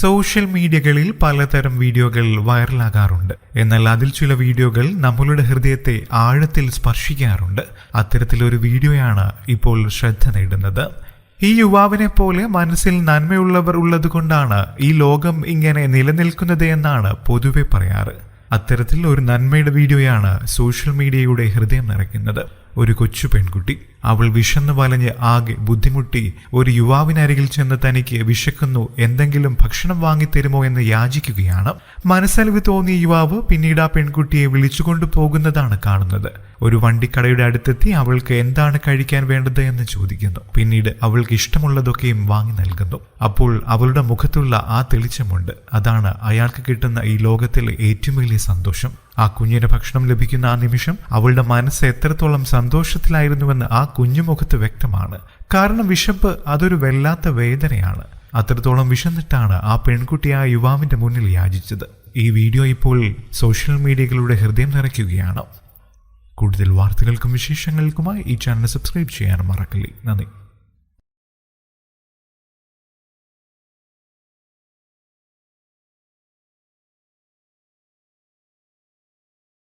Social മീഡിയകളിൽ പലതരം വീഡിയോകൾ വൈറലാകാറുണ്ട്. എന്നാൽ അതിൽ ചില വീഡിയോകൾ നമ്മളുടെ ഹൃദയത്തെ ആഴത്തിൽ സ്പർശിക്കാറുണ്ട്. അത്തരത്തിലൊരു വീഡിയോയാണ് ഇപ്പോൾ ശ്രദ്ധ നേടുന്നത്. ഈ യുവാവിനെ പോലെ മനസ്സിൽ നന്മയുള്ളവർ ഉള്ളതുകൊണ്ടാണ് ഈ ലോകം ഇങ്ങനെ നിലനിൽക്കുന്നത് എന്നാണ് പൊതുവെ പറയാറ്. അത്തരത്തിൽ ഒരു നന്മയുടെ വീഡിയോയാണ് സോഷ്യൽ മീഡിയയുടെ ഹൃദയം നിറയ്ക്കുന്നത്. ഒരു കൊച്ചു പെൺകുട്ടി അവൾ വിശന്നു വലഞ്ഞ് ആകെ ബുദ്ധിമുട്ടി ഒരു യുവാവിനരികിൽ ചെന്ന് തനിക്ക് വിശക്കുന്നു എന്തെങ്കിലും ഭക്ഷണം വാങ്ങിത്തരുമോ എന്ന് യാചിക്കുകയാണ്. മനസ്സലിവ് തോന്നിയ യുവാവ് പിന്നീട് ആ പെൺകുട്ടിയെ വിളിച്ചുകൊണ്ടു പോകുന്നതാണ് കാണുന്നത്. ഒരു വണ്ടിക്കടയുടെ അടുത്തെത്തി അവൾക്ക് എന്താണ് കഴിക്കാൻ വേണ്ടത് എന്ന് ചോദിക്കുന്നു. പിന്നീട് അവൾക്ക് ഇഷ്ടമുള്ളതൊക്കെയും വാങ്ങി നൽകുന്നു. അപ്പോൾ അവളുടെ മുഖത്തുള്ള ആ തെളിച്ചമുണ്ട്. അതാണ് അയാൾക്ക് കിട്ടുന്ന ഈ ലോകത്തിലെ ഏറ്റവും വലിയ സന്തോഷം. ആ കുഞ്ഞിന് ഭക്ഷണം ലഭിക്കുന്ന ആ നിമിഷം അവളുടെ മനസ്സ് എത്രത്തോളം സന്തോഷത്തിലായിരുന്നുവെന്ന് ആ കുഞ്ഞുമുഖത്ത് വ്യക്തമാണ്. കാരണം വിശപ്പ് അതൊരു വല്ലാത്ത വേദനയാണ്. അത്രത്തോളം വിശന്നിട്ടാണ് ആ പെൺകുട്ടി ആ യുവാവിന്റെ മുന്നിൽ യാചിച്ചത്. ഈ വീഡിയോ ഇപ്പോൾ സോഷ്യൽ മീഡിയകളുടെ ഹൃദയം നിറയ്ക്കുകയാണ്. കൂടുതൽ വാർത്തകൾക്കും വിശേഷങ്ങൾക്കുമായി ഈ ചാനൽ സബ്സ്ക്രൈബ് ചെയ്യാനും മറക്കല്ലേ. നന്ദി.